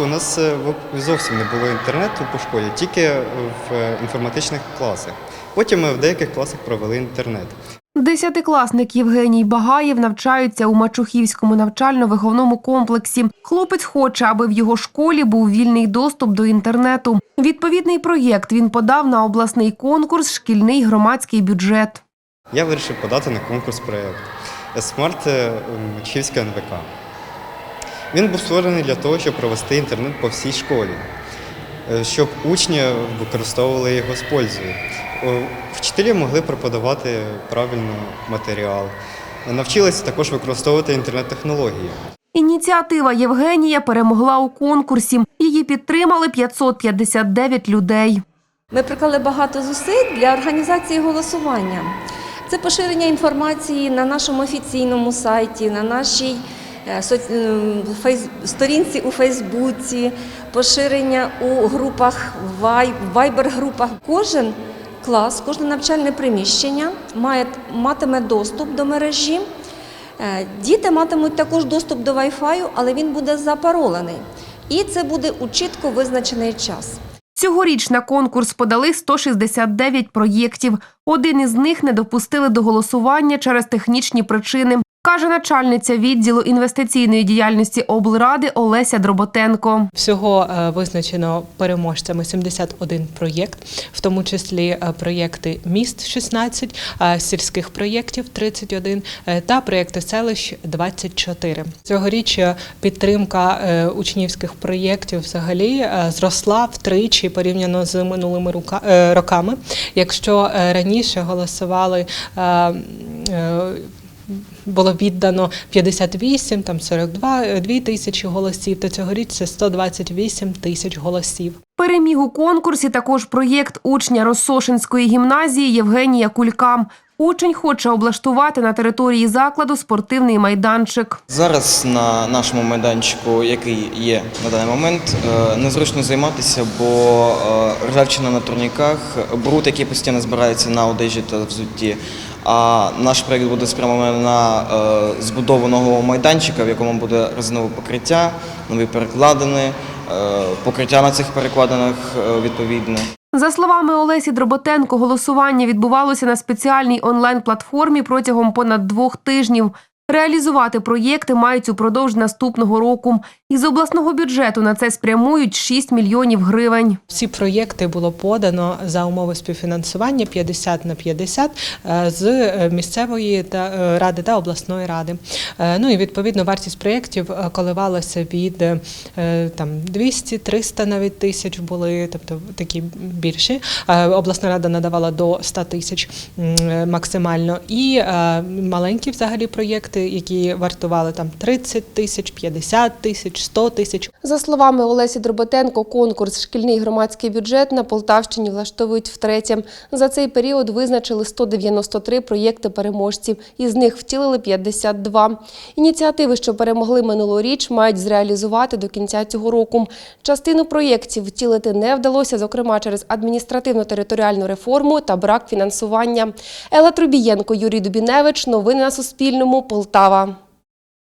У нас е, зовсім не було інтернету по школі, тільки в е, інформатичних класах. Потім ми в деяких класах провели інтернет. Десятикласник Євгеній Багаєв навчається у Мачухівському навчально-виховному комплексі. Хлопець хоче, аби в його школі був вільний доступ до інтернету. Відповідний проєкт він подав на обласний конкурс Шкільний громадський бюджет. Я вирішив подати на конкурс проєкт Смарт е, Мачівська НВК. Він був створений для того, щоб провести інтернет по всій школі, е, щоб учні використовували його з пользою. Е, Вчителі могли преподавати правильно матеріал. Навчилися також використовувати інтернет-технології. Ініціатива Євгенія перемогла у конкурсі. Її підтримали 559 людей. Ми приклали багато зусиль для організації голосування. Це поширення інформації на нашому офіційному сайті, на нашій е, сторінці у Фейсбуці, поширення у групах, вай- вайбер-групах. Кожен клас, кожне навчальне приміщення має, матиме доступ до мережі. Е, Діти матимуть також доступ до Wi-Fi, але він буде запаролений. І це буде у чітко визначений час. Цьогоріч на конкурс подали 169 проєктів. Один із них не допустили до голосування через технічні причини, каже начальниця відділу інвестиційної діяльності облради Олеся Дроботенко. Всього е, визначено переможцями 71 проєкт, в тому числі е, проєкти міст 16, е, сільських проєктів 31 е, та проєкти селищ 24. Цьогоріч підтримка учнівських проєктів взагалі зросла втричі порівняно з минулими роками. Якщо раніше голосували було віддано 58, там 42 е, дві тисячі голосів, то цьогоріч це 128 тисяч голосів. Переміг у конкурсі також проєкт учня Росошинської гімназії Євгенія Кулька. Учень хоче облаштувати на території закладу спортивний майданчик. Зараз на нашому майданчику, який є на даний момент, е, незручно займатися, бо е, ржавчина на турніках, бруд, який постійно збирається на одежі та взутті. А наш проєкт буде спрямований на е, збудову нового майданчика, в якому буде резинове покриття, нові перекладини, е, покриття на цих перекладинах е, відповідне. За словами Олесі Дроботенко, голосування відбувалося на спеціальній онлайн-платформі протягом понад двох тижнів. Реалізувати проєкти мають упродовж наступного року. Із обласного бюджету на це спрямують 6 мільйонів гривень. Всі проєкти було подано за умови співфінансування 50 на 50 е, з е, місцевої та е, ради та обласної ради. Ну і відповідно вартість проєктів коливалася від там 200-300 навіть тисяч були, тобто такі більші. Обласна рада надавала до 100 тисяч максимально. І маленькі взагалі проєкти, які вартували там 30 тисяч, 50 тисяч, 100 тисяч. За словами Олесі Дроботенко, конкурс Шкільний громадський бюджет на Полтавщині влаштовують втретє. За цей період визначили 193 проєкти переможців, із них втілили 52. Ініціативи, що перемогли минулоріч, мають зреалізувати до кінця цього року. Частину проєктів втілити не вдалося, зокрема через адміністративно-територіальну реформу та брак фінансування. Елла Трубієнко, Юрій Дубіневич. Новини на Суспільному. Полтава.